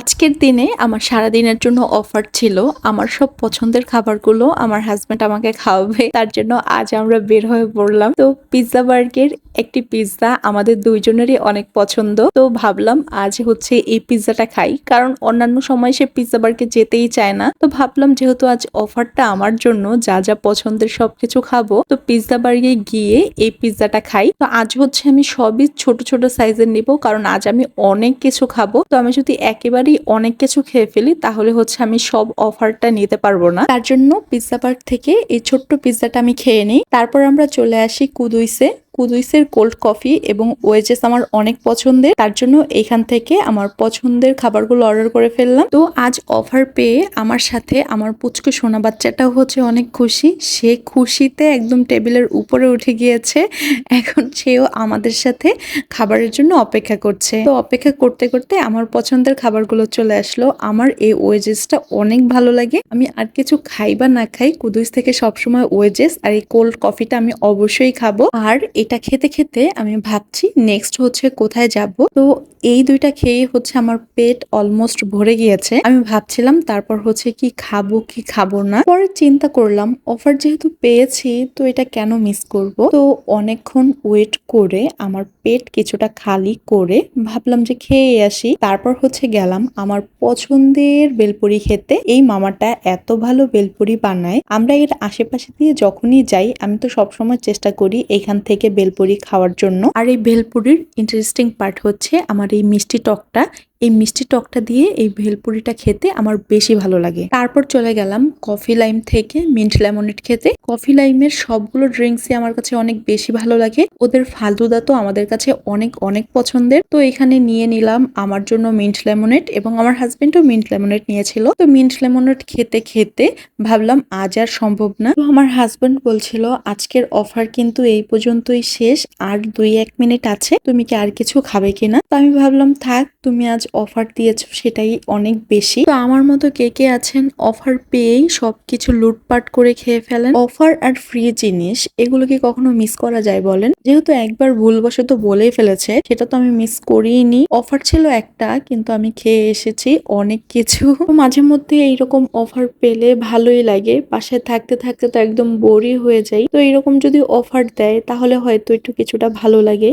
আজকের দিনে আমার সারাদিনের জন্য অফার ছিল। আমার সব পছন্দের খাবারগুলো আমার হাজব্যান্ড আমাকে খাওয়াবে। তার জন্য আজ আমরা বের হয়ে পড়লাম। তো পিৎজা বার্গের একটি পিৎজা আমাদের দুইজনেরই অনেক পছন্দ। তো ভাবলাম আজ হচ্ছে এই পিৎজাটা খাই। কারণ অন্যান্য সময় সে পিৎজা বার্গে যেতেই চায় না। তো ভাবলাম যেহেতু আজ অফারটা আমার জন্য, যা যা পছন্দের সবকিছু খাব, তো পিৎজা বার্গে গিয়ে এই পিৎজাটা খাই। তো আজ হচ্ছে আমি সবই ছোট ছোট সাইজের নিব। কারণ আজ আমি অনেক কিছু খাব। তো আমি যদি একেবারেই অনেক কিছু খেয়ে ফেলি, তাহলে হচ্ছে আমি সব অফারটা নিতে পারব না। তার জন্য পিৎজা পার্ক থেকে এই ছোট্ট পিৎজাটা আমি খেয়ে নিই। তারপর আমরা চলে আসি কুদুইসে। কুদুইসের কোল্ড কফি এবং ওয়েজেস আমার অনেক পছন্দের, তার জন্য এখান থেকে আমার পছন্দের খাবারগুলো অর্ডার করে ফেললাম। তো আজ অফার পেয়ে আমার সাথে আমার পুচকু সোনা বাচ্চাটাও হচ্ছে অনেক খুশি। সে খুশিতে একদম টেবিলের উপরে উঠে গিয়েছে। এখন সেও আমাদের সাথে খাবারের জন্য অপেক্ষা করছে। তো অপেক্ষা করতে করতে আমার পছন্দের খাবারগুলো চলে আসলো। আমার এই ওয়েজেসটা অনেক ভালো লাগে। আমি আর কিছু খাই বা না খাই কুদুইস থেকে সবসময় ওয়েজেস আর এই কোল্ড কফিটা আমি অবশ্যই খাব। আর এটা খেতে খেতে আমি ভাবছি নেক্সট হচ্ছে কোথায় যাব। তো এই দুইটা খেয়ে হচ্ছে আমার পেট অলমোস্ট ভরে গিয়েছে। আমি ভাবছিলাম তারপর হচ্ছে কি খাব কি খাব না। পরে চিন্তা করলাম অফার যেহেতু পেয়েছি, তো এটা কেন মিস করব? তো অনেকক্ষণ ওয়েট করে আমার পেট কিছুটা খালি করে ভাবলাম যে খেয়ে আসি। তারপর হচ্ছে গেলাম আমার পছন্দের বেলপুরি খেতে। এই মামাটা এত ভালো বেলপুরি বানায়। আমরা এর আশেপাশে দিয়ে যখনই যাই, আমি তো সবসময় চেষ্টা করি এখান থেকে বেলপুরি খাওয়ার জন্য। আর এই ভেলপুরির ইন্টারেস্টিং পার্ট হচ্ছে আমার এই মিষ্টি টকটা এই মিষ্টি টকটা দিয়ে এই ভেলপুরিটা খেতে আমার বেশি ভালো লাগে। তারপর চলে গেলাম কফি লাইম থেকে মিন্ট লেমনেড খেতে। কফি লাইমের সবগুলো ড্রিঙ্কসই আমার কাছে অনেক বেশি ভালো লাগে। ওদের ফালুদা তো আমাদের কাছে অনেক অনেক পছন্দের। তো এখানে নিয়ে নিলাম আমার জন্য মিন্ট লেমনেড এবং আমার হাজবেন্ডও মিন্ট লেমনেড নিয়েছিল। তো মিন্ট লেমনেড খেতে খেতে ভাবলাম আজ আর সম্ভব না। তো আমার হাজবেন্ড বলছিল, আজকের অফার কিন্তু এই পর্যন্তই শেষ, আর দুই, এক মিনিট আছে। তুমি কি আর কিছু খাবে কিনা? তো আমি ভাবলাম, থাক, তুমি আজ অফার দিয়েছ সেটাই অনেক বেশি। তো আমার মতো কে কে আছেন অফার পেয়েই সবকিছু লুটপাট করে খেয়ে ফেলেন। অফার আর ফ্রি জিনিস, এগুলো কি কখনো মিস করা যায় বলেন? যেহেতু একবার ভুলবশত বলেই ফেলেছে, সেটা তো আমি মিস করিনি। অফার ছিল একটা, কিন্তু আমি খেয়ে এসেছি অনেক কিছু। মাঝে মধ্যে এইরকম অফার পেলে ভালোই লাগে। পাশে থাকতে থাকতে তো একদম বোরই হয়ে যাই। তো এরকম যদি অফার দেয়, তাহলে হয়তো একটু কিছুটা ভালো লাগে।